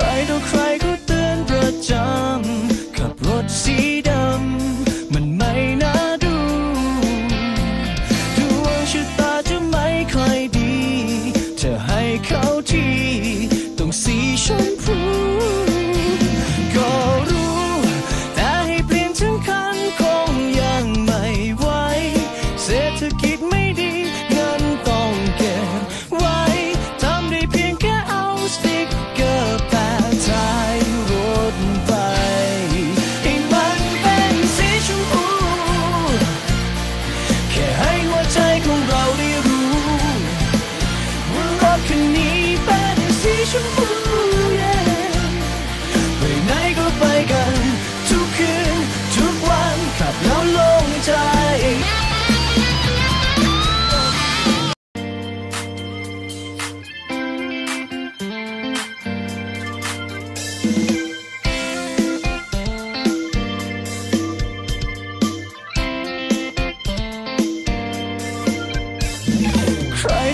I don't cry.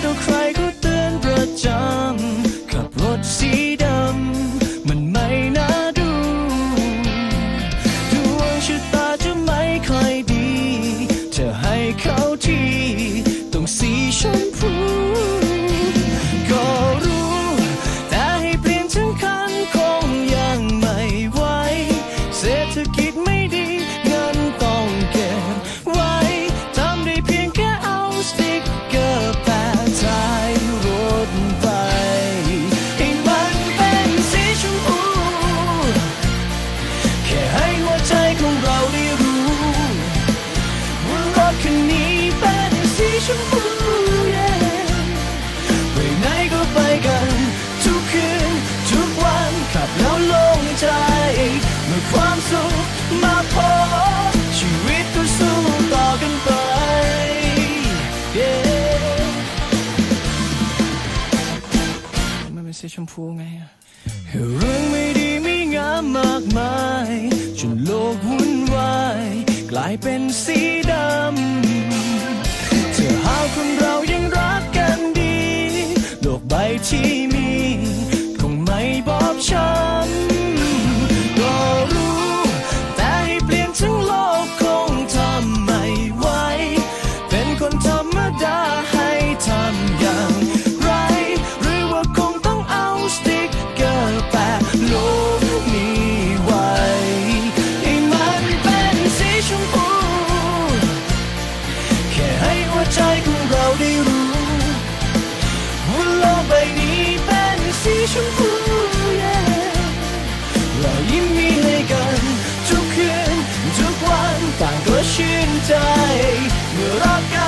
So cry. สีชมพูไงเรื่องไม่ดีไม่งามมากมาย จนโลกวุ่นวาย กลายเป็นสีดำเธอหาคนเรายังรักกันดี โลกใบที่มี คงไม่บอบช้ำก็รู้ แต่ให้เปลี่ยนทั้งโลก Good luck, guys.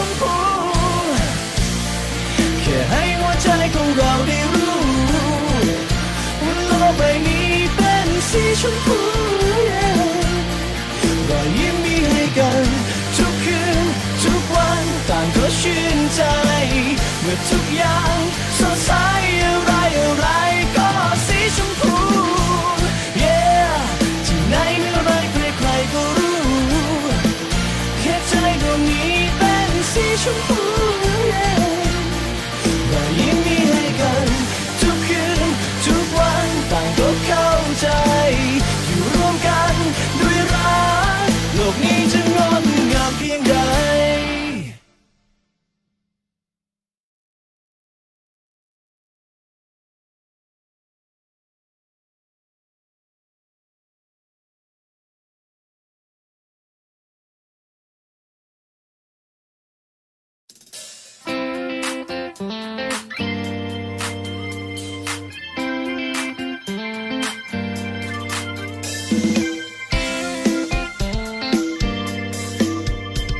ชมพูแค่ให้หัวใจของเราได้รู้ว่าโลกใบนี้เป็นสีชมพูรอยยิ้มมีให้กัน ทุกคืนทุกวันต่างก็ชื่นใจ เมื่อทุกอย่างสดใส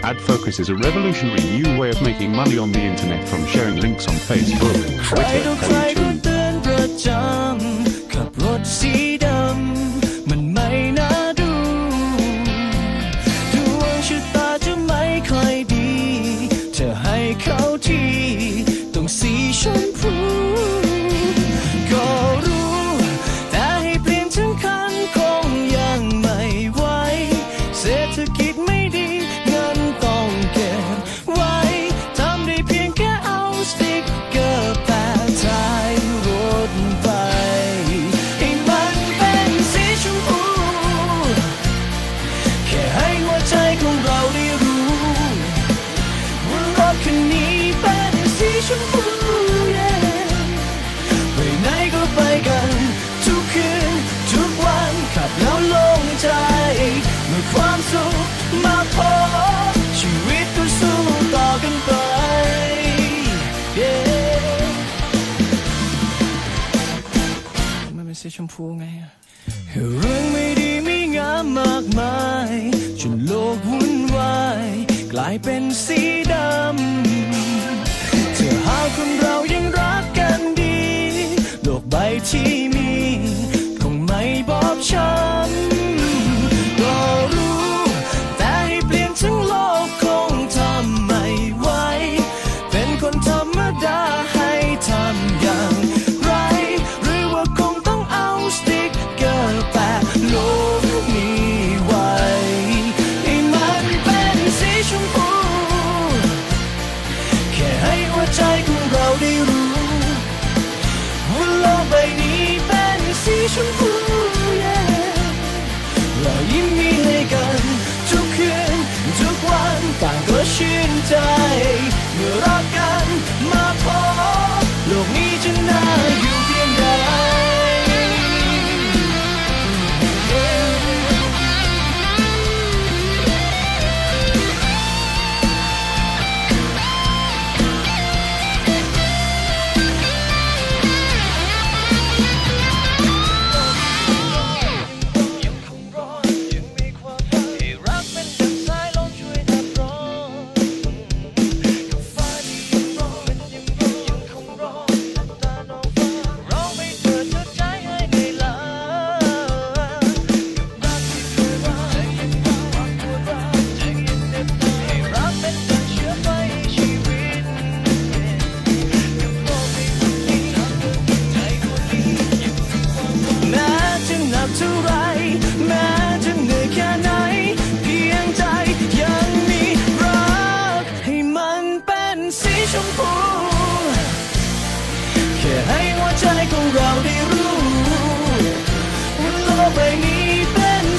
AdFocus is a revolutionary new way of making money on the internet from sharing links on Facebook, Twitter, and YouTube. สีชมพูไงเรื่องไม่ดีไม่งามมากมายจนโลกวุ่นวายกลายเป็นสีดำเธอหาคนเรายังรักกันดี โลกใบที่มี คงไม่บอบช้ำ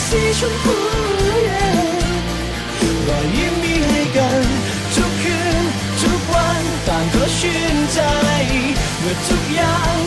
สีชมพูรอยยิ้มมีให้กัน ทุกคืน ทุกวันต่างก็ชื่นใจ เมื่อทุกอย่าง